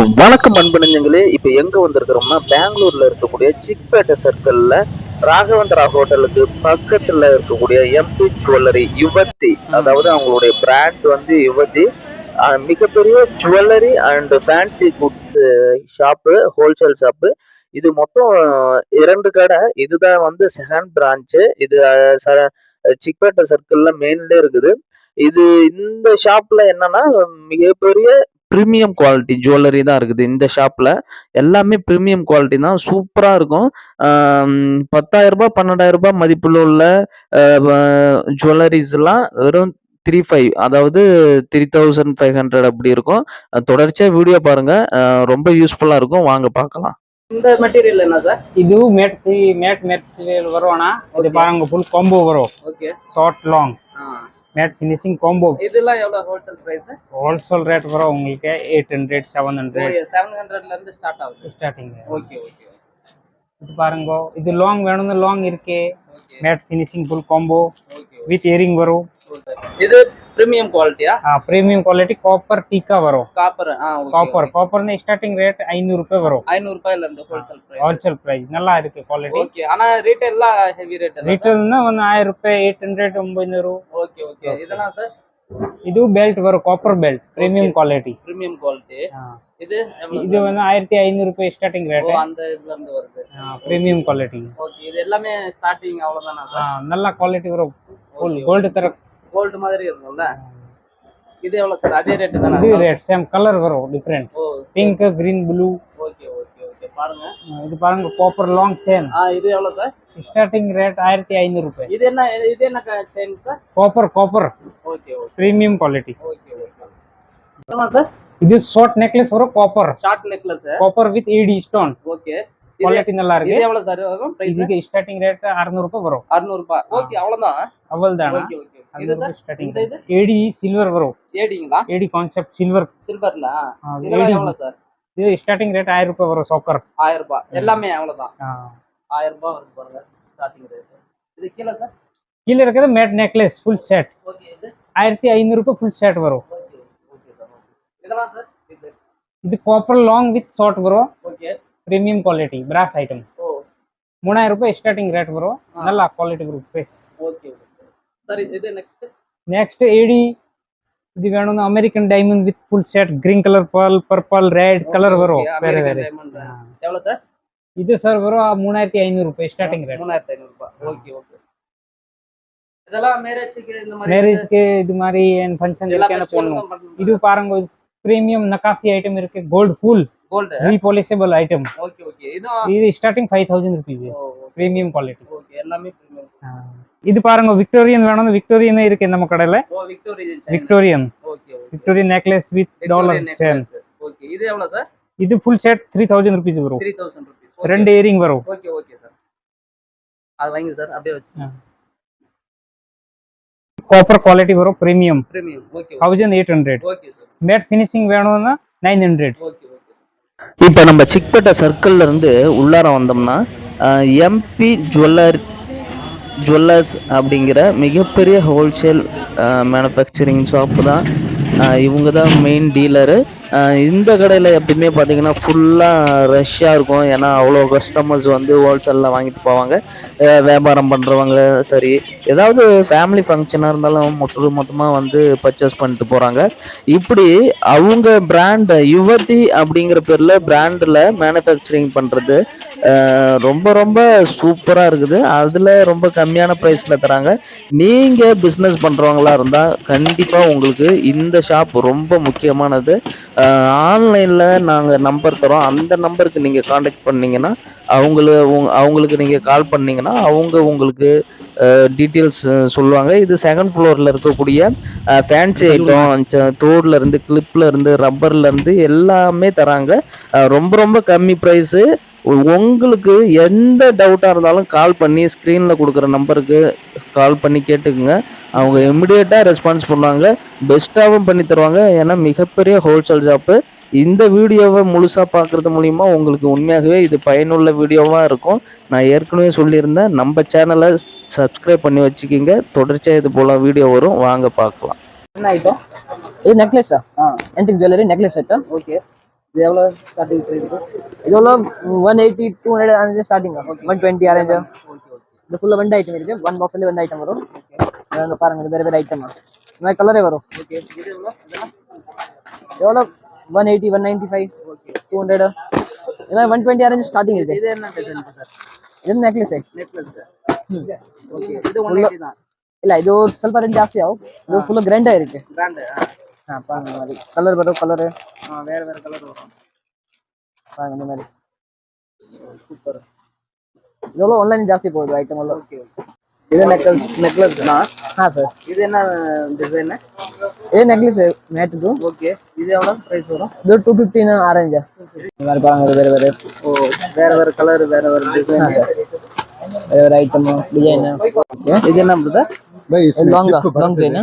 வணக்கம் அன்பு நெஞ்சங்களே. இப்போ எங்க வந்திருக்கிறோம்னா பெங்களூர்ல இருக்கக்கூடிய சிக்பேட்டை சர்க்கிள்ல ராகவேந்திரா ஹோட்டலுக்கு பக்கத்துல இருக்கக்கூடிய எம்பி ஜுவல்லரி யுவதி அதாவது அவங்களுடைய பிராண்ட் வந்து யுவதி. மிகப்பெரிய jewellery and fancy goods shop wholesale shop இது மொத்தம் இரண்டு கடை. இதுதான் வந்து செகண்ட் பிரான்ச்சு இது சிக்பேட்டை சர்க்கிள்ல மெயின்ல இருக்குது. இது இந்த ஷாப்ல என்னன்னா மிகப்பெரிய ப்ரீமியம் குவாலிட்டி ஜுவல்லரி தான் இருக்குது இந்த ஷாப்ல எல்லாமே ப்ரீமியம் குவாலிட்டி தான் சூப்பரா இருக்கும் ஆம், பத்தாயிரம் ரூபாய் பன்னெண்டாயிரம் ரூபாய் மதிப்புள்ள உள்ள ஜுவல்லரிஸ் எல்லாம் வெறும் த்ரீ ஃபைவ் அதாவது த்ரீ தௌசண்ட் ஃபைவ் ஹண்ட்ரட் அப்படி இருக்கும் அஹ் தொடர்ச்சியா வீடியோ பாருங்க அஹ் ரொம்ப யூஸ்ஃபுல்லா இருக்கும் வாங்க பார்க்கலாம் இந்த மெட்டீரியல் என்ன சார் ಇದು ಮ್ಯಾಟ್ ಮ್ಯಾಟ್ ಮೆಟೀರಿಯಲ್ ಬರೋಣ ಇದು Okay. பாருங்க ஃபுல் காம்போ வரும் okay short long matte finishing combo இதெல்லாம் எவ்வளவு ஹோல்சேல் பிரைஸ் ஹோல்சேல் ரேட் வரும் உங்களுக்கு eight hundred seven hundred seven ஹண்ட்ரட்ல இருந்து ஸ்டார்ட் ஆகுது. ஸ்டார்டிங் ஓகே ஓகே இது பாருங்க இது லாங் வேணும்னு லாங் இருக்கு. Matte finishing full combo with earring வரும். இது પ્રીમિયમ குவாலிட்டியா ப்ரீமியம் குவாலிட்டி காப்பர் டீக்கா வரும். Copper copper copper starting rate ஐநூறு ரூபாய் வரும். ஐநூறு ரூபாயில இருந்து ஹோல்சேல் பிரைஸ் ஹோல்சேல் பிரைஸ் நல்லா இருக்கு குவாலிட்டி ஓகே ஆனா ரீட்டைல்ல ஹெவி ரேட் ರಿಟೇಲ್ನ ಒಂದು ಆಯಿರ ರೂಪಾಯಿ ಏಟ್ ಹಂಡ್ರೆಡ್ ಒಂಬೈನೂರು ஓகே ஓகே இதெல்லாம் சார் ಇದು ಬೆಲ್ಟ್ ಬರೋ copper belt premium quality premium quality இது இது வந்து ஆயிரத்தி ஐநூறு ரூபாய் ஸ்டார்டிங் ரேட் அந்த இதுல இருந்து வருது. ಪ್ರೀಮಿಯಂ குவாலிட்டி ஓகே இது எல்லாமே ஸ்டார்டிங் அவ்வளவுதானா சார் நல்லா குவாலிட்டி வரும். கோல்டு ಗೋಲ್ಡ್ கோல்டு மாதிரி இருக்கும்ல? இது எவ்வளவு சார் அதே ரேட் தானே? இது ரேட் சேம் கலர் வரும் டிஃப்ரெண்ட் ஓ pink green blue okay okay okay பாருங்க. இது பாருங்க காப்பர் லாங் சேம் ஆ இது எவ்வளவு சார் ஸ்டார்டிங் ரேட் ஆயிரத்தி ஐநூறு ரூபாய். இது என்ன இது என்ன chain sir copper copper okay okay premium quality okay okay sir இது ஷார்ட் நெக்லஸ் வரும் copper short necklace copper with AD stone okay quality நல்லா இது இருக்கு எவ்வளவு சார் வரும்? பிரைஸ் இதுக்கு ஸ்டார்டிங் ரேட் அறுநூறு ரூபாய் வரும். அறுநூறு ரூபாய். ஓகே அவ்வளவுதான். அவள் தானே okay okay starting AD silver வரும் ஏடிங்களா ஏடி கான்செப்ட் சில்வர் சில்வர்ல இதெல்லாம் எவ்வளவு சார் இது ஸ்டார்டிங் ரேட் ஆயிரம் ரூபாய் வரும் சாக்கர் ஆயிரம் ரூபாய் எல்லாமே அவ்வளவுதான். ஆயிரம் ரூபாய் வருது பாருங்க ஸ்டார்டிங் ரேட் இது கீழே சார் கீழே இருக்கிறது matte necklace full set okay இது? ஆயிரத்தி ஐநூறு ரூபாய் ஃபுல் செட் வரும். ஓகே ஓகே சார் இதெல்லாம் சார் இது? காப்பர் லாங் வித் ஷார்ட் வரும் okay premium quality brass item மூணாயிரம் ரூபாய் ஸ்டார்டிங் ரேட் வரும். நல்லா குவாலிட்டி வரும் ஃப்ரெஷ் ஓகே ஓகே சார் இது நெக்ஸ்ட் நெக்ஸ்ட் ஏடி இது வேணும்னா American diamond with full set green colour pearl purple red colour வரும் வேற வேற எவ்வளவு சார் இது சார் வரும் மூணாயிரத்தி ஐநூறு ரூபாய் ஸ்டார்டிங் ரேட் மூணாயிரத்தி ஐநூறு ரூபாய் ஓகே ஓகே இதெல்லாம் மேரேஜுக்கு இந்த மாதிரி மேரேஜ்க்கு இது மாதிரி ஃபங்க்ஷன் எல்லா இருக்கேன்னு போடணும் ஃபெஸ்டிவலுக்கும் இது பாருங்க பிரீமியம் நக்காசி ஐட்டம் இருக்கு gold full gold repolishable item okay okay இதுவும் இது starting five thousand rupees premium quality okay எல்லாமே premium. இது பாருங்க விக்டோரியன் வேணும்னு விக்டோரியன் இருக்கு நம்ம கடையில. ஓ Victorian Victorian okay okay Victorian necklace with dollar same okay இது எவ்வளவு சார் இது full set three thousand rupees வரும். த்ரீ தௌசண்ட் ருபீஸ் ரெண்டு இயரிங் வரும். ஓகே ஓகே சார் அது வாங்கி சார் அப்படியே வச்சு. காப்பர் குவாலிட்டி வரும் premium premium okay thousand eight hundred okay sir matte finishing வேணும்னா nine hundred okay okay sir இப்போ நம்ம சிக்பேட்டை சர்க்கிள்ல இருந்து உள்ளார வந்தோம்னா எம்பி ஜுவல்லர்ஸ் ஜுவல்லர்ஸ் அப்படிங்கிற மிகப்பெரிய ஹோல்சேல் மேனுஃபேக்சரிங் ஷாப்பு தான். இவங்க தான் மெயின் டீலரு இந்த கடையில் எப்பயுமே பார்த்தீங்கன்னா ஃபுல்லாக ரஷ்ஷாக இருக்கும். ஏன்னா அவ்வளோ கஸ்டமர்ஸ் வந்து ஹோல்சேலில் வாங்கிட்டு போவாங்க. வியாபாரம் பண்ணுறவங்க சரி. ஏதாவது ஃபேமிலி ஃபங்க்ஷனாக இருந்தாலும் மொத்த மொத்தமாக வந்து பர்ச்சேஸ் பண்ணிட்டு போகிறாங்க இப்படி அவங்க பிராண்ட் யுவதி அப்படிங்கிற பேரில் பிராண்டில் மேனுஃபேக்சரிங் பண்ணுறது ரொம்ப ரொம்ப சூப்பராக இருக்குது. அதில் ரொம்ப கம்மியான ப்ரைஸில் தராங்க. நீங்கள் பிஸ்னஸ் பண்ணுறவங்களா இருந்தால் கண்டிப்பாக உங்களுக்கு இந்த ஷாப் ரொம்ப முக்கியமானது. ஆன்லைனில் நாங்கள் நம்பர் தரோம். அந்த நம்பருக்கு நீங்கள் காண்டாக்ட் பண்ணிங்கன்னா அவங்கள அவங்களுக்கு நீங்கள் கால் பண்ணிங்கன்னா அவங்க உங்களுக்கு டீட்டெயில்ஸ் சொல்லுவாங்க. இது செகண்ட் ஃப்ளோரில் இருக்கக்கூடிய ஃபேன்சி ஐட்டம் தோடுலேருந்து இருந்து ரப்பர்லேருந்து இருந்து ரப்பர்ல இருந்து எல்லாமே தராங்க. ரொம்ப ரொம்ப கம்மி ப்ரைஸு உங்களுக்கு எந்த டவுட்டாக இருந்தாலும் கால் பண்ணி ஸ்க்ரீனில் கொடுக்குற நம்பருக்கு கால் பண்ணி கேட்டுக்குங்க. அவங்க இமிடியேட்டாக ரெஸ்பான்ஸ் பண்ணுவாங்க. பெஸ்ட்டாகவும் பண்ணி தருவாங்க. ஏன்னா மிகப்பெரிய ஹோல்சேல் ஷாப்பு இந்த வீடியோவை முழுசாக பார்க்குறது மூலிமா உங்களுக்கு உண்மையாகவே இது பயனுள்ள வீடியோவாக இருக்கும். நான் ஏற்கனவே சொல்லியிருந்தேன் நம்ம சேனலை சப்ஸ்கிரைப் பண்ணி வச்சுக்கிங்க. தொடர்ச்சியாக இது போல் வீடியோ வரும். வாங்க பார்க்கலாம். என்ன ஐட்டம் இது necklace sir antique jewellery necklace item okay இது எவ்வளோ ஸ்டார்டிங் ப்ரைஸ் இது? எவ்வளோ one eighty two hundred range ஸ்டார்டிங்கா one twenty range இது ஃபுல்லாக வெண்ட் ஐட்டம் இருக்குது ஒன் பாக்ஸ்லேயே வெண்ட் ஐட்டம் வரும். பாருங்கள் இது வேறு வேறு ஐட்டம் இந்த மாதிரி கலரே வரும். ஓகே இது எவ்வளோ எவ்வளோ one eighty one ninety five two hundred இது மாதிரி ஒன் டுவெண்ட்டி அரேஞ்ச் ஸ்டார்டிங் இருக்கு இது என்ன டிசைன் சார் ಇದು ನೆಕ್ಲೆಸ್ நெக்லஸ் ஓகே இது ஒன் எயிட்டி தான் ಇಲ್ಲ ಇದು ಸ್ವಲ್ಪ ರೇಂಜ್ ಜಾಸ್ತಿ ಆವು ಇದು ಫುಲ್ ಗ್ರ್ಯಾಂಡ್ ಇರುತ್ತೆ பிராண்டு ಹಾ ಪಾಂಗ್ ಮಾಡಿ ಕಲರ್ ಬರೋ ಕಲರ್ ஆ வேறு வேறு கலர் வரும் ಪಾಂಗ್ இந்த மாதிரி சூப்பர் ಇದೆಲ್ಲ ಆನ್ಲೈನ್ ಜಾಸ್ತಿ போகுது ஐட்டம் ಎಲ್ಲ ஓகே ஓகே இது நெக்லஸ் நெக்லஸ் தான். ஆ சார் இது என்ன டிசைன் இது நெக்லஸ் மேட்டுக்கு ஓகே இது எவ்வளோ ப்ரைஸ் வரும்? இது டூ ஃபிஃப்டின் ஆரஞ்சா இந்த மாதிரி பாருங்க வேறு வேறு ஓ வேறு வேறு கலர் வேறு வேறு டிசைன் வேறு வேறு ஐட்டம் டிசைன் இது என்ன பிரதர் லாங் லாங் செயின்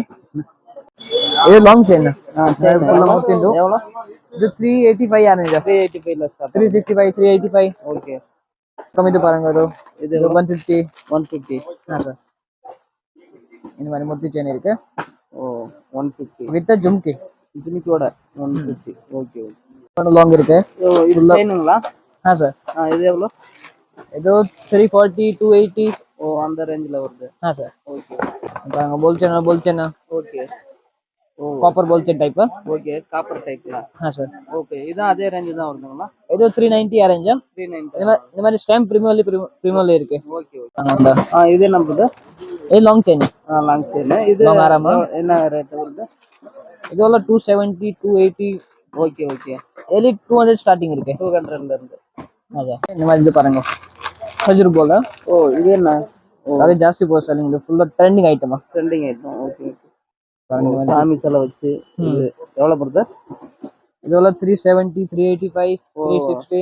இது லாங் செயின் ஆ செயின் ஃபுல்லாக நூற்றி எவ்வளோ இது த்ரீ எயிட்டி ஃபைவ் ஆரஞ்சா த்ரீ எயிட்டி ஃபைவ்ல three sixty five three eighty five okay ಕಮ್ಮಿದು ಪಾರಂಗ ಅದು இது ಇದು ಒನ್ ಫಿಫ್ಟಿ ஒன் ஃபிஃப்டி ಹಾ ಸರ್ இந்த மாதிரி முத்து செயின் இருக்கு ஓ one fifty with jhumki ஜிமிக்கோட one fifty okay okay long இருக்கு ஓ இது செயினுங்களா ಹಾ ಸರ್ ஆ இது எவ்வளோ ಇದು ತ್ರೀ ಫಾರ್ಟಿ ಟೂ ಏಯ್ಟಿ ஓ அந்த ரேஞ்சில் வருது ಹಾ ಸರ್ ஓகே ಬೋಲ್ ಚೆನ್ನ ಬೋಲ್ ಚೆನ್ನ okay copper ball type okay copper டைப்ல ஆ சார் ஓகே இதான் அதே ரேஞ்ச் தான் வருதுங்களா? இது த்ரீ நைன்டி ரேஞ்சா த்ரீ நைன்டி இந்த மாதிரி ஸ்டாம்ப் ப்ரீமியர்ல ப்ரீமியர்ல இருக்கு. ஓகே ஓகே ஆ இது நம்மது இது லாங் செயின் ஆ லாங் செயின் இது ஆறாமா என்ன ரேட் வருது? இது எல்லாம் two seventy two eighty okay okay எலி டூ ஹண்ட்ரட் ஸ்டார்டிங் இருக்கு. டூ ஹண்ட்ரட்ல இருந்து. அதான் இந்த மாதிரி இது பாருங்க. ஹஜர் போல ஓ இது என்ன? நிறைய ஜாஸ்தி போக சொல்லுங்க இது ஃபுல்லாக ட்ரெண்டிங் ஐட்டமா ட்ரெண்டிங் ஐட்டம் ஓகே ஓகே சாமி செலவு வச்சு இது எவ்வளோ இதெல்லாம் three seventy three eighty five three sixty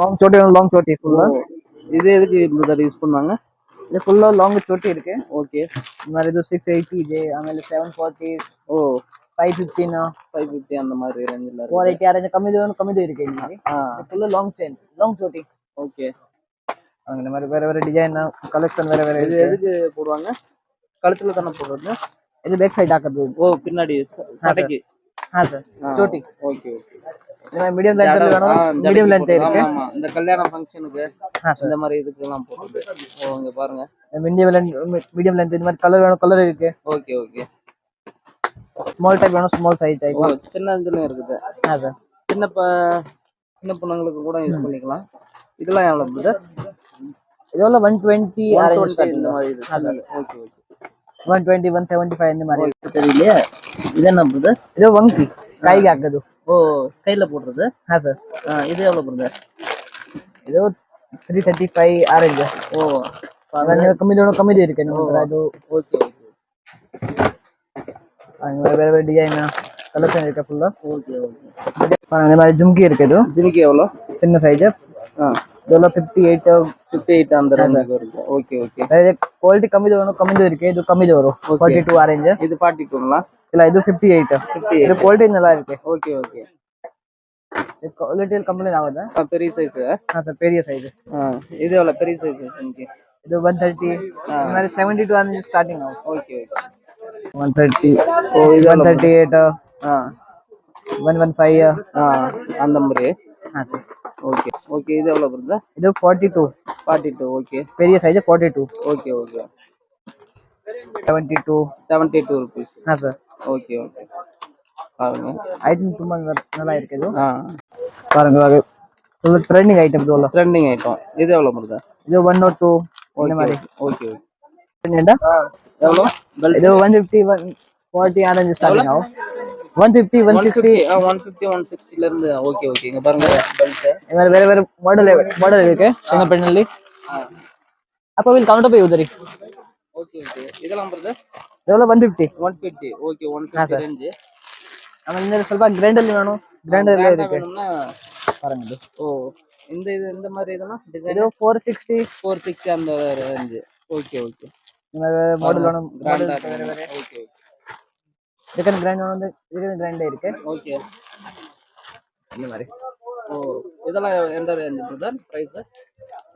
long Chhoti long சோட்டி ஃபுல்லா இது எதுக்கு பிரதர் யூஸ் பண்ணுவாங்க? இது ஃபுல்லா லாங் சோட்டி இருக்கு. ஓகே இந்த மாதிரி இது சிக்ஸ் எயிட்டி ஜே ಆಮೇಲೆ செவன் ஃபார்ட்டி ஓ. ஃபைவ் ಫಿಫ್ಟೀನ್ ஃபைவ் ஃபிஃப்டி அந்த மாதிரி ரேஞ்சில் ஃபோர் எயிட்டி ஆரேஞ்ச் கம்மி தான் கம்மி தான் இருக்கு இந்த மாதிரி. ஃபுல்லாக லாங் செயின் லாங் சோட்டி. ஓகே அந்த மாதிரி வேற வேற டிசைன் கலெக்ஷன் வேற வேற இது எதுக்கு போடுவாங்க? கழுத்தில் தானே போடுறது? இது பேக் சைட் ஆக்கிறது ஓ பின்னாடி சடைக்கு ஆ சார் சோட்டி. Okay okay. இதெல்லாம் மீடியம் லென்த் வேணும். மீடியம் லென்த் இருக்கு. ஆமா இந்த கல்யாண ஃபங்க்ஷனுக்கு இந்த மாதிரி இதுக்கெல்லாம் போடுறது ஓ இங்க பாருங்க. மீடியம் லென்த் மீடியம் லென்த் இந்த மாதிரி கலர் வேணும் கலர் இருக்கு. Okay okay. ஸ்மால் டைப் வேணும் ஸ்மால் சைஸ் டைப் சின்ன இதுல இருக்குது. ஆ சார் சின்ன சின்ன பொண்ணுங்களுக்கு கூட யூஸ் பண்ணிக்கலாம். இதெல்லாம் எவ்வளவு இது எவ்வளவு ஒன் டுவெண்ட்டி இந்த மாதிரி இது okay okay. one twenty one seventy five இந்த மாதிரி தெரியலையே இது என்ன பிரதர் ಇದು ವಂಕಿ ಕೈಗೆ ಹಾಕೋದು ஓ கையில போடுறது ಹಾ ಸರ್ ஆ, இது எவ்வளவு பிரதர் ಇದು ತ್ರೀ ತರ್ಟಿ ಫೈವ್ ಆರೆಂಜ್ ஓ ಕಮ್ಮಿದು வேணும் ಕಮ್ಮಿದು இருக்கு ನಮ್ಮ ಹತ್ರ ಅದು ஓகே ஓகே ಹಂಗೆ ಬೇರೆ ಬೇರೆ ಬೇರೆ ಡಿಸೈನ್ ಕಲೆಕ್ಷನ್ இருக்கு ಫುಲ್ ஓகே ஓகே இந்த மாதிரி ஜும்கி இருக்கு ಇದು ஜிமிக்கு எவ்வளோ சின்ன சைஸ் ஆ ಇದೆಲ್ಲ ಫಿಫ್ಟಿ ಏಟ್ ಫಿಫ್ಟಿ ಏಟ್ ಅಂತ ರೇಂಜ್ ಓಕೆ ಓಕೆ ಕ್ವಾಲಿಟಿ ಕಮ್ಮಿದವನು ಕಮ್ಮಿದು ಇದು ಕಮ್ಮಿದವರು ಫಾರ್ಟಿ ಟು ಆ ಇದು ಫಾರ್ಟಿ ಟೂ ಅಲ್ಲ ಇಲ್ಲ ಇದು ಫಿಫ್ಟಿ ಏಟ್ ಫಿಫ್ಟಿ ಇದು ಕ್ವಾಲಿಟಿ நல்லா இருக்கு. ஓகே ஓகே குவாலிட்டியில் கம்ப்ளைண்ட் ஆகுதா பெரிய சைஸ் ஆ? சார் பெரிய சைஸ் இது எவ்வளோ பெரிய சைஸ் உங்களுக்கு இது ஒன் தேர்ட்டி மாதிரி செவன்டி டூ அந்த ஸ்டார்டிங் ஆகும். ஓகே ஓகே ஒன் தேர்ட்டி ஓ இது one thirty eight okay okay இது எவ்வளோ வருது? இது forty two forty two okay பெரிய size forty two okay okay seventy two seventy two rupees ஆ சார் ஓகே ஓகே பாருங்க. ஐட்டம் ரொம்ப நல்லா இருக்குது ஆ. பாருங்க இது ட்ரெண்டிங் ஐட்டம் இது ட்ரெண்டிங் ஐட்டம் இது எவ்வளோ முடியுது இது ஒன் ஓ டூ இந்த மாதிரி. ஓகே ஓகே எவ்வளோ இது one fifty one forty range starting ஆகும். One fifty one sixty one fifty one சிக்ஸ்டில இருந்து ஓகே ஓகே பாருங்க. மாடல் மாடல் இருக்கு. அப்போ வில் கவுண்டர் போய் உதரி. ஓகே ஓகே இதெல்லாம் வருது one fifty one fifty okay one fifty range நம்ம இந்த வேணும். கிரைண்டர்ல இருக்கு. ஓ இந்த இது இந்த மாதிரி இதெல்லாம் ஃபோர் சிக்ஸ்டி ஃபோர் சிக்ஸ்டி அந்த ரேஞ்சு ஓகே ஓகே இதுக்கு கிராண்ட் வேணும் இதுக்கு கிராண்டே இருக்கு? ஓகே இந்த மாதிரி? ஓ இதெல்லாம் எந்த ரேஞ்சு பிரதர் ப்ரைஸ்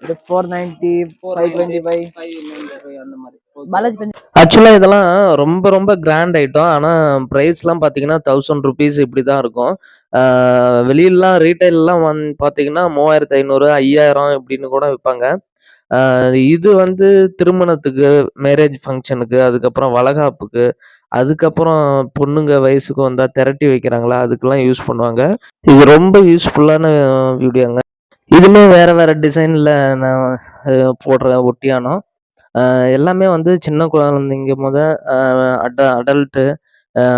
இது four ninety five twenty five five ninety five அந்த மாதிரி. பாலாஜி ஆக்சுவலாக இதெல்லாம் ரொம்ப ரொம்ப கிராண்ட் ஐட்டம் ஆனால் ப்ரைஸ்லாம் பார்த்தீங்கன்னா தௌசண்ட் ருபீஸ் இப்படி தான் இருக்கும். வெளியிலலாம் ரீட்டைல்லாம் வந்து பார்த்தீங்கன்னா மூவாயிரத்து ஐநூறு ஐயாயிரம் இப்படின்னு கூட விற்பாங்க இது வந்து திருமணத்துக்கு மேரேஜ் ஃபங்க்ஷனுக்கு அதுக்கப்புறம் வளகாப்புக்கு அதுக்கப்புறம் பொண்ணுங்க வயசுக்கு வந்தால் திரட்டி வைக்கிறாங்களா? அதுக்கெல்லாம் யூஸ் பண்ணுவாங்க. இது ரொம்ப யூஸ்ஃபுல்லான வீடியோங்க இதுவுமே வேறு வேறு டிசைனில் நான் போடுற ஒட்டியானம் எல்லாமே வந்து சின்ன குழந்தைங்க முத அட அடல்ட்டு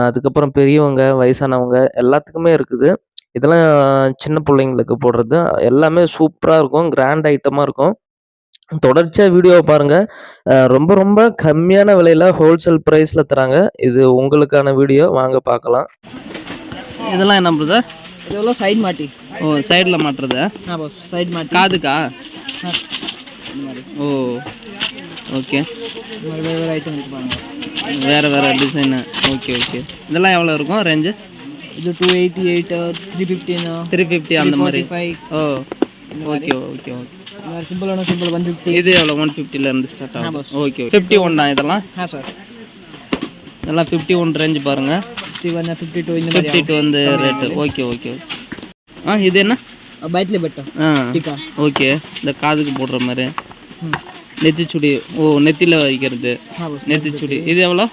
அதுக்கப்புறம் பெரியவங்க வயசானவங்க எல்லாத்துக்குமே இருக்குது. இதெல்லாம் சின்ன பிள்ளைங்களுக்கு போடுறது. எல்லாமே சூப்பராக இருக்கும். கிராண்ட் ஐட்டமாக இருக்கும். தொடர்ச்சியாக வீடியோவை பாருங்கள் ரொம்ப ரொம்ப கம்மியான விலையில் ஹோல்சேல் ப்ரைஸில் தராங்க. இது உங்களுக்கான வீடியோ வாங்க பார்க்கலாம். இதெல்லாம் என்ன பிரதர் இதெல்லாம் சைடு மாட்டி. ஓ சைடில் மாட்டுறது? சைடு மாட்டி. காதுக்கா? ஆ, இந்த மாதிரி ஓ ஓகே வேறு வேறு ஐட்டம் இருக்கு பாருங்க. வேறு வேறு டிசைனு ஓகே ஓகே இதெல்லாம் எவ்வளோ இருக்கும்? ரேஞ்சு இது two eighty eight three fifteen three fifty அந்த மாதிரி. ஃபைவ் ஓ. ஓகே ஓகே ஓகே சிம்பிளான சிம்பிள் ஒன் ஃபிஃப்டி இது எவ்வளோ ஒன் ஃபிஃப்டிலேருந்து ஸ்டார்ட் ஆகும். ஓகே ஃபிஃப்டி ஒன் தான் இதெல்லாம்? ஆ சார் இதெல்லாம் ஃபிஃப்டி ஒன் ரேஞ்சு பாருங்கள் ஃபிஃப்டி ஒன் ஃபிஃப்டி டூ இந்த ஃபிஃப்டி டூ வந்து ரேட்டு ஓகே ஓகே ஆ இது என்ன? பெட்டா ஆ ஓகே இந்த காதுக்கு போடுற மாதிரி. நெத்திச்சுடி ஓ நெத்தியில் வைக்கிறது. நெத்திச்சுடி இது எவ்வளோ?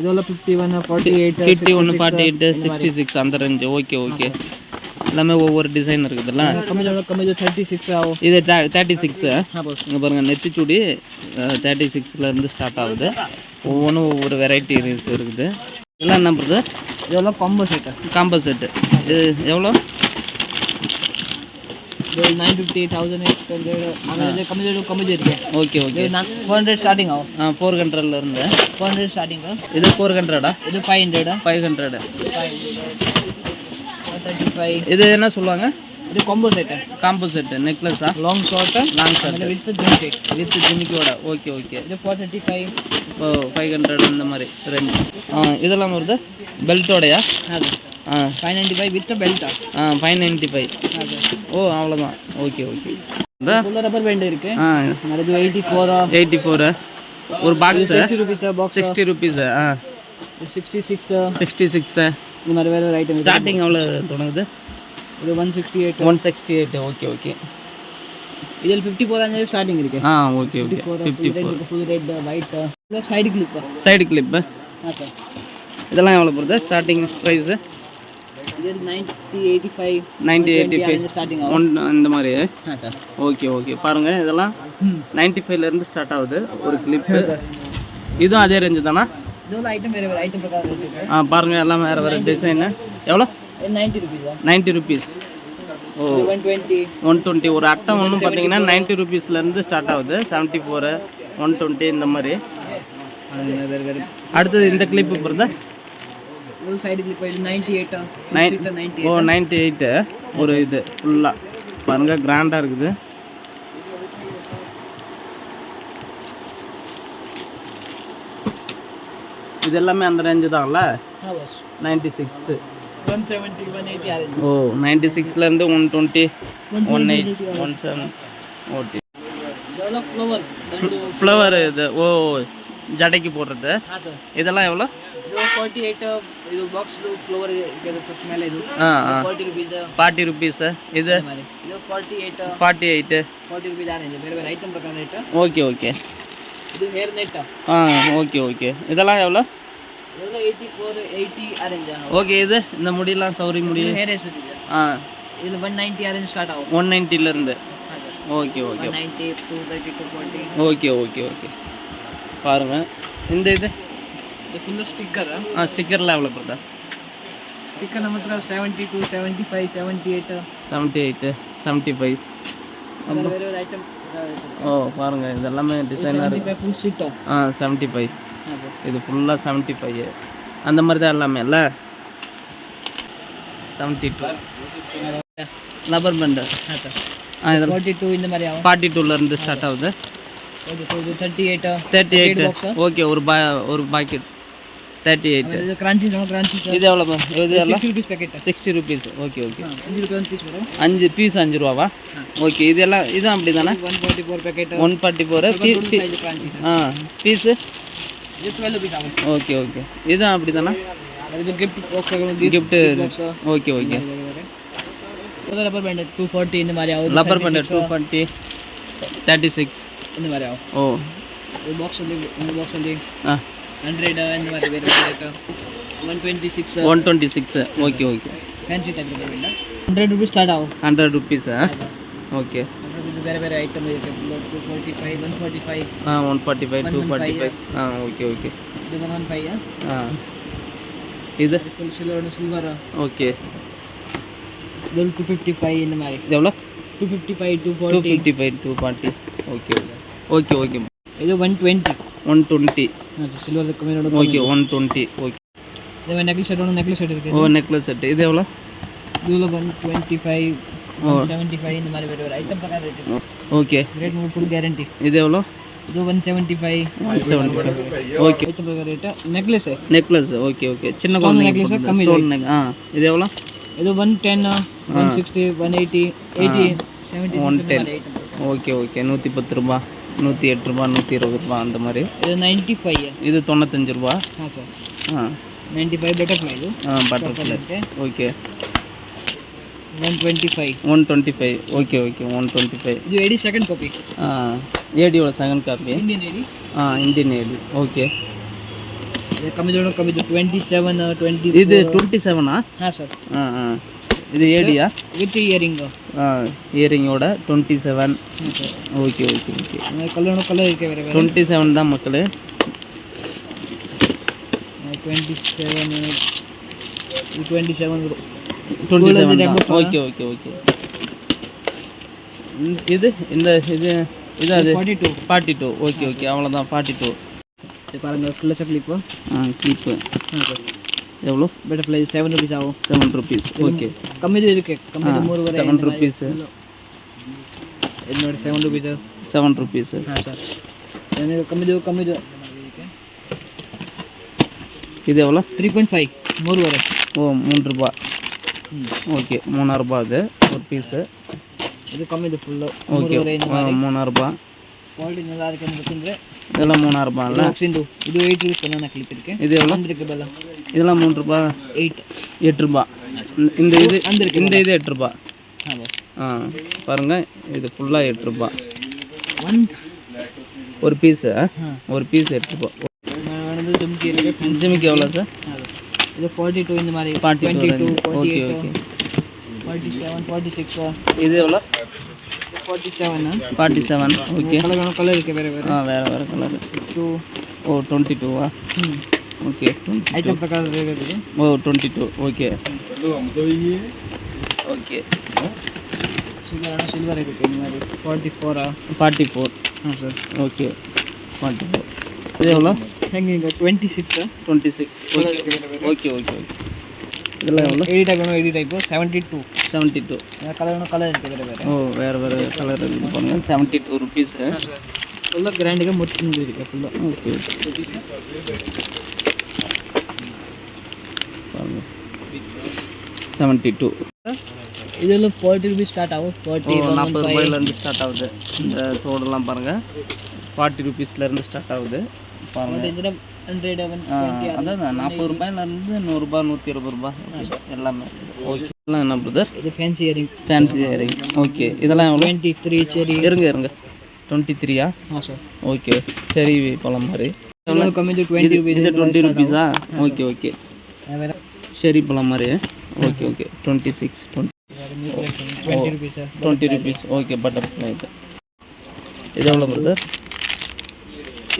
இதெல்லாம் fifty one forty eight fifty ஒன்று ஃபார்ட்டி எயிட்டு சிக்ஸ்டி சிக்ஸ் அந்த ரேஞ்சு ஓகே ஓகே எல்லாமே ஒவ்வொரு டிசைன் இருக்குதுல்ல? தேர்ட்டி சிக்ஸ் ஆகும். இது தேர்ட்டி சிக்ஸு இங்கே பாருங்கள் நெத்திச்சுடி தேர்ட்டி சிக்ஸ்லேருந்து ஸ்டார்ட் ஆகுது. ஒவ்வொன்றும் ஒவ்வொரு வெரைட்டி இருக்குது. இதெல்லாம் என்ன பண்ணுறது இதெல்லாம் காம்போ செட்டு காம்போ செட்டு இது எவ்வளோ? Nine fifty thousand eight hundred கம்மி கம்மி இருக்கு okay okay. Four hundred starting ஆகும். ஆ ஃபோர் ஹண்ட்ரட்லேருந்து ஃபோர் ஹண்ட்ரட் ஸ்டார்டிங் இது ஃபோர் ஹண்ட்ரடா இது five hundred five hundred five thirty five இது என்ன சொல்லுவாங்க? இது combo set combo set நெக்லஸா long short long short with jimikki with ஜிமிக்கியோட okay okay இது ஃபோர் தேர்ட்டி ஃபைவ் ஓ ஃபைவ் ஹண்ட்ரட் இந்த மாதிரி ரெண்டு. ஆ இதெல்லாம் வருது? பெல்ட்டோடையா அது. ஆ. ஃபைவ் நைன்ட்டி ஃபைவ் வித் பெல்ட்டா ஆ ஃபைவ் நைன்ட்டி ஃபைவ் ஓ அவ்வளோதான் ஓகே ஓகே ரப்பர் பேண்ட் இருக்கு. ஆ. அது எயிட்டி ஃபோரா எயிட்டி ஃபோரு ஒரு box sixty rupees box sixty rupees ஆ. சிக்ஸ்டி சிக்ஸ் சிக்ஸ்டி சிக்ஸு இந்த மாதிரி வேறு ஐட்டம் ஸ்டார்டிங் எவ்வளோ தொடங்குது? இது one sixty eight one sixty eight okay okay இதில் ஃபிஃப்டி ஃபோர் அஞ்சு ஸ்டார்டிங் இருக்கு. ஆ okay okay fifty four full red white side clip side clip ஆ? Sir இதெல்லாம் எவ்வளோ போகுது ஸ்டார்டிங் ப்ரைஸு இது ninety eighty five ninety eighty five starting one இந்த மாதிரி? Okay okay பாருங்கள் இதெல்லாம் ம். நைன்ட்டி ஃபைவ்லேருந்து ஸ்டார்ட் ஆகுது. ஒரு கிளிப்பு இதுவும் அதே ரேஞ்சு தானா? ஆ பாருங்கள் எல்லாம் வேறு வேறு டிசைனு எவ்வளோ? நைன்ட்டி ருபீஸா ஓ. ஒன் டுவெண்ட்டி ஒன் டுவெண்ட்டி ஒரு அட்டை ஒன்றும் பார்த்தீங்கன்னா நைன்ட்டி ருபீஸ்லேருந்து ஸ்டார்ட் ஆகுது. செவன்ட்டி ஃபோரு ஒன் டுவெண்ட்டி இந்த மாதிரி. அடுத்தது இந்த கிளிப்பு நைன்ட்டி ஓ நைன்ட்டி எயிட்டு ஒரு இது. ஃபுல்லாக பாருங்கள் கிராண்டாக இருக்குது. இது எல்லாமே அந்த ரேஞ்சு தான்ல ஆ bus ninety six one seventy one eighty range ஓ ninety சிக்ஸ்லேருந்து one twenty one eight one seven okay இதெல்லாம் ஃப்ளவர் ரெண்டு ஃப்ளவர் இது ஓ ஜடைக்கு போடுறது ஆ சார் இதெல்லாம் எவ்வளோ ಇದು ಫಾರ್ಟಿ ಏಯ್ಟ್ ಇದು ಬಾಕ್ಸ್ ಫ್ಲವರ್ ಫಸ್ಟ್ ಮೇಲೆ ಇದು ஆ ஆ ಫಾರ್ಟಿ ರುಪೀಸ್ ஃபார்ட்டி ருபீஸு இது ಇದು forty eight forty eight forty rupees range ಬೇರೆ இது ஹேர் நெட்டா ஆ? ஓகே ஓகே இதெல்லாம் எவ்வளோ? எவ்வளோ எயிட்டி ஃபோர் எயிட்டி அரேஞ்ச் ஆகும் ஓகே இது இந்த முடியெல்லாம் சௌரி முடி ஹேர் ஆ. இது ஒன் நைன்ட்டி அரேஞ்ச் ஸ்டார்ட் ஆகும். One நைன்ட்டிலேருந்து okay okay ninety two thirty two forty okay okay okay பாருங்கள் இந்த இது? இது ஃபுல்லாக ஸ்டிக்கர் ஆ? ஸ்டிக்கர்லாம் எவ்வளோ பிரதா ஸ்டிக்கர் நம்ம ஹತ್ರ seventy two seventy five seventy eight seventy eight seventy five வேறு ஒரு ஐட்டம் ஓ பாருங்க இது எல்லாமே டிசைனாக இருக்குது ஃபுல் ஷீட்டா ஆ? செவன்ட்டி ஃபைவ் இது ஃபுல்லாக செவன்ட்டி ஃபைவ் அந்த மாதிரி தான் எல்லாமே இல்லை? செவன்ட்டி டூ லப்பர் பண்டு ஆ இது ஃபார்ட்டி டூ இந்த மாதிரி ஃபார்ட்டி டூலேருந்து ஸ்டார்ட் ஆகுது. Thirty eight thirty eight okay ஒரு பா ஒரு packet thirty eight crunchy crunchy இது எவ்வளோ இது எவ்வளோ rupees packet sixty rupees okay okay அஞ்சு ருபீஸ் பீஸ் வரும் அஞ்சு பீஸ் அஞ்சு ரூபாவா ஓகே இதெல்லாம் இதுவும் அப்படி தானே one forty four packet one forty four ஆ பீஸு ஓகே ஓகே இதுவும் அப்படி தானே இது gift gift okay okay rubber band two forty இந்த மாதிரி ஆகும் rubber band two forty thirty six இந்த மாதிரி ஆகும் ஓ பாக்ஸ் வந்து பாக்ஸ் வந்து ஆ ஹண்ட்ரடா இந்த மாதிரி பேர் இருக்கா one twenty six one twenty six okay okay fancy type வேண்டா ஹண்ட்ரட் ருபீஸ் ஸ்டார்ட் ஆகும் ಬೇರೆ ಬೇರೆ ಐಟಮ್ ಇದೆ forty five one forty five ಹಾಂ one forty five two forty five ಹಾಂ ಓಕೆ ಓಕೆ ಇದು ಒನ್ ಒನ್ ಹಾಂ இது ஃபுல் சில்வர் சில்வரா ஓகே இது டூ இந்த மாதிரி எவ்வளோ two fifty five two two fifty five two forty okay okay okay இது one twenty one twenty silver கம்மியான ஓகே ஒன் டுவெண்ட்டி ஓகே இதே மாதிரி நெக்லஸ் செட் ஒன்று நெக்லஸ் செட் இருக்குது ஓ நெக்லஸ் செட் இது எவ்வளோ? இதில் one twenty five seventy five இந்த மாதிரி வேறு ஒரு ஐட்டம் பிரகாரம் இருக்குது ஓகே ரேட் ஃபுல் கேரண்டி இது எவ்வளோ? இது one seventy five one seventy five okay item பிரகாரம் rate necklace necklace okay okay சின்ன குழந்தை நெக்லஸ் கம்மி ஸ்டோன் ஆ இது எவ்வளோ? இது one ten one sixty one eighty eighty seventy one ten okay okay நூற்றி பத்து ரூபா. நூற்றி எட்டு ரூபா நூற்றி இருபது ரூபா அந்த மாதிரி இது நைன்ட்டி ஃபைவ் இது தொண்ணூத்தஞ்சு ரூபா ஆ சார் ஆ நைன்ட்டி ஃபைவ் பட்டர்ஃப்ளை இது ஆ butterfly okay one twenty five one twenty five okay okay one twenty five ಇದು ಎಡಿ ಸೆಕೆಂಡ್ ಕಾಪಿ ಹಾಂ. ಎಡಿ ಒಳ ಸೆಕೆಂಡ್ ಕಾಪಿ ಇಂಡಿಯನ್ ಎಡಿ ಹಾಂ ಇಂಡಿಯನ್ ಎಡಿ ಓಕೆ ಕಮ್ಮಿದ್ರು ಕಮ್ಮಿದ್ರು ಟ್ವೆಂಟಿ ಸೆವೆನ್ ಟ್ವೆಂಟಿ ಇದು ಟ್ವೆಂಟಿ ಸೆವೆನಾ ಹಾಂ ಸರ್ ಹಾಂ ಹಾಂ. இது ஏடியா வித் இயரிங்கோ இயரிங்கோட twenty seven okay okay okay கல்யாணம் கலர் இருக்கே வேறு டுவெண்ட்டி செவன் தான் மக்கள். Twenty seven twenty seven twenty seven okay okay okay இது இந்த இது இது அது? Forty two forty two okay okay அவ்வளோதான் ஃபார்ட்டி டூ பாருங்கள் ஃபுல்லாக கிளிப்பு ஆ கிளிப்பு எவ்வளோ? பட்டர்ஃப்ளை செவன் ருபீஸ் ஆகும். செவன் ருபீஸ் ஓகே கம்மி இருக்கு. கம்மி மூணு வரை செவன் ருபீஸ் என்னோட செவன் ருபீஸ் செவன் ருபீஸ் ಹಾಂ ಸರ್ ಏನಿದೆ ಕಮ್ಮಿದು ಕಮ್ಮಿದು இது எவ்வளோ? த்ரீ பாயிண்ட் ஃபைவ் நூறு வரை ஓ மூணு ரூபா. ஓகே மூணாயிரரூபா அது. ஒரு பீஸு ಇದು ಕಮ್ಮಿದು ಫುಲ್ಲು ஓகே மூணாயிரரூபா ಕ್ವಾಲಿಟಿ நல்லா இருக்குன்னு ಗೊತ್ತಿದ್ರೆ இதெல்லாம் மூணாயிரரூபா ಅಲ್ಲ ಬಾಕ್ಸಿಂದು ಇದು ಏಯ್ಟ್ ರುಪೀಸ್ ನಾನು ಕ್ಲಿಪ್ ಇದಕ್ಕೆ ಇದು ಎವಲೋ ಬೆಲ್ಲ இதெல்லாம் மூன்று ரூபா எயிட் எட்டு ரூபா. இந்த இது இந்த இது எட்டு ரூபா. ஆ பாருங்கள் இது ஃபுல்லாக எட்டு ரூபா. ஒரு பீஸு ஒரு பீஸ் எட்டு ரூபா. ஜிமிக்கு எவ்வளோ சார்? இது ஃபார்ட்டி டூ இந்த மாதிரி forty twenty two okay okay forty seven forty சிக்ஸா இது எவ்வளோ forty seven forty seven okay colour colour இருக்குது வேறு வேறு. ஆ வேறு வேறு கலர் டூ ஓ டுவெண்ட்டி டூவா ம். ஓகே டுவெண்ட்டி ಐಟಮ್ ಪ್ರಕಾರ ರೇಟ್ ಇದೆ ஓ twenty two okay okay silver silver ಇರುತ್ತೆ இந்த மாதிரி ಫಾರ್ಟಿ ಫೋರ್ ஃபார்ட்டி ஃபோர் ಹಾಂ ಸರ್ ஓகே ஃபார்ட்டி ஃபோர் இது எவ்வளோ ಹೆಂಗೆ ಈಗ twenty six twenty six okay okay okay okay இதெல்லாம் எவ்வளோ ಏಡಿ ಟೈಪ್ ಏನೋ AD type seventy two seventy two colour ಏನೋ ಕಲರ್ ಇರುತ್ತೆ ಬೇರೆ ಬೇರೆ ஓ வேறு வேறு கலர் இது பாருங்கள் செவன்ட்டி டூ ருபீஸு ಫುಲ್ಲ ಗ್ರ್ಯಾಂಡಿಗೆ ಮುತ್ತಿಂದು ಇರುತ್ತೆ ಫುಲ್ಲು ஓகே செவன்ட்டி டூ இதில் ஃபார்ட்டி ருபீஸ் ஸ்டார்ட் ஆகும் ஃபார்ட்டி நாற்பது ரூபாயிலேருந்து ஸ்டார்ட் ஆகுது. இந்த தோடெல்லாம் பாருங்கள் ஃபார்ட்டி ருபீஸ்லேருந்து ஸ்டார்ட் ஆகுது. பாருங்கள் அதான் நாற்பது ரூபாயிலேருந்து நூறுரூபா நூற்றி இருபது ரூபா. எல்லாமே. ஓகே இதெல்லாம் என்ன பிரதர் இது fancy earring fancy earring okay இதெல்லாம் டுவெண்ட்டி த்ரீ சரி. இருங்க இருங்க. டுவெண்ட்டி த்ரீயா ஓகே சரி பழம் மாதிரி எவ்வளோ கம்மி டுவெண்ட்டி ருபீஸ் டுவெண்ட்டி ருபீஸா ஓகே ஓகே சரி பழம் மாதிரி okay okay twenty six twenty twenty rupees okay butterfly అయితే இது எவ்வளோ brother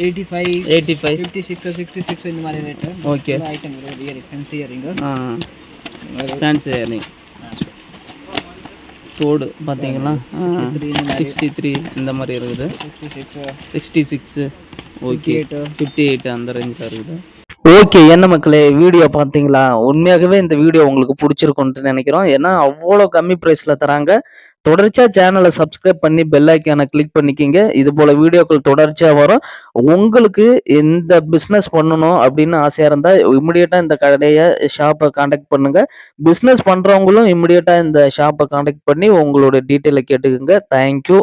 eighty five eighty five fifty six sixty six இந்த மாதிரி rate okay item ear fancy earring fancy earring தோடு பார்த்தீங்களா சிக்ஸ்டி த்ரீ இந்த மாதிரி இருக்குது. Sixty six okay fifty eight அந்த ரேஞ்சில் இருக்குது. ஓகே என்ன மக்களே வீடியோ பார்த்தீங்களா? உண்மையாகவே இந்த வீடியோ உங்களுக்கு பிடிச்சிருக்கும்னு நினைக்கிறோம். ஏன்னா அவ்வளோ கம்மி ப்ரைஸில் தராங்க. தொடர்ச்சியாக சேனலை சப்ஸ்கிரைப் பண்ணி பெல் ஐக்கானை கிளிக் பண்ணிக்கிங்க. இது போல் வீடியோக்கள் தொடர்ச்சியாக வரும். உங்களுக்கு எந்த பிஸ்னஸ் பண்ணணும் அப்படின்னு ஆசையாக இருந்தால் இமிடியேட்டாக இந்த கடையை ஷாப்பை காண்டாக்ட் பண்ணுங்கள் பிஸ்னஸ் பண்ணுறவங்களும் இமிடியேட்டாக இந்த ஷாப்பை காண்டாக்ட் பண்ணி உங்களோட டீட்டெயிலை கேட்டுக்குங்க. தேங்க்யூ